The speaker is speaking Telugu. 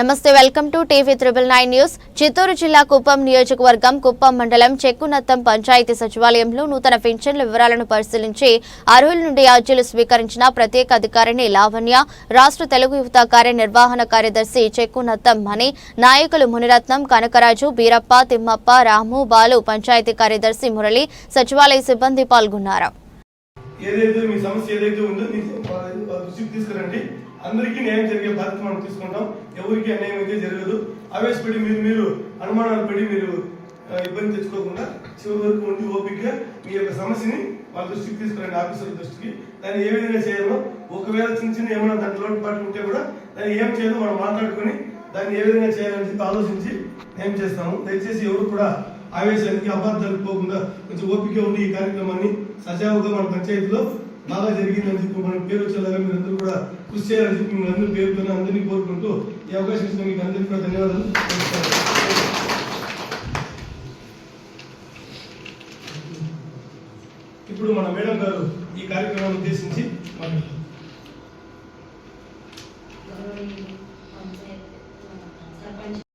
నమస్తే welcome to TV triple nine news. Chittoor జిల్లా కుప్పం నియోజకవర్గం కుప్పం మండలం చెక్కునత్తం పంచాయతీ సచివాలయంలో నూతన పింఛన్ల వివరాలను పరిశీలించి అర్హుల నుండి అర్జీలు స్వీకరించిన ప్రత్యేక అధికారిని లావణ్య రాష్ట్ర తెలుగు యువత కార్యనిర్వహణ కార్యదర్శి చెక్కునత్తం మణి నాయకులు మునిరత్నం కనకరాజు బీరప్ప తిమ్మప్ప రాము బాలు పంచాయతీ కార్యదర్శి మురళి సచివాలయ సిబ్బంది పాల్గొన్నారు. ఏదైతే మీ సమస్య ఏదైతే ఉందో దృష్టికి తీసుకురండి. అందరికీ న్యాయం జరిగే బాధ్యత మనం తీసుకుంటాం. ఎవరికి అన్యాయం అయితే జరగదు. ఆవేశపడి మీరు మీరు అనుమానాలు పడి మీరు ఇబ్బంది తెచ్చుకోకుండా చివరి వరకు ఉండి ఓపికగా మీ యొక్క సమస్యని వాళ్ళ దృష్టికి తీసుకురండి ఆఫీసర్ దృష్టికి. దాన్ని ఏ విధంగా చేయాలో ఒకవేళ చిన్న చిన్న ఏమైనా దాంట్లో లోటుపాట్లు ఉంటే కూడా దాన్ని ఏం చేయాలో మనం మాట్లాడుకొని దాన్ని ఏ విధంగా చేయాలని చెప్పి ఆలోచించి ఏం చేస్తాము. దయచేసి ఎవరు కూడా ఆవేశానికి అబద్ధాలు పోకుండా కొంచెం ఓపిక ఉండి ఈ కార్యక్రమాన్ని సజావుగా మన పంచాయతీలో బాగా జరిగిందని చెప్పి మన పేరు వచ్చేలాగా మీరందరూ కూడా కృషి చేయాలని చెప్పి మీ అందరూ పేరుతో అందరినీ కోరుకుంటూ ఈ అవకాశం ఇచ్చిన మీకు అందరికీ కూడా ధన్యవాదాలు. ఇప్పుడు మన మేడం గారు ఈ కార్యక్రమాన్ని ఉద్దేశించి మాట్లాడతారు.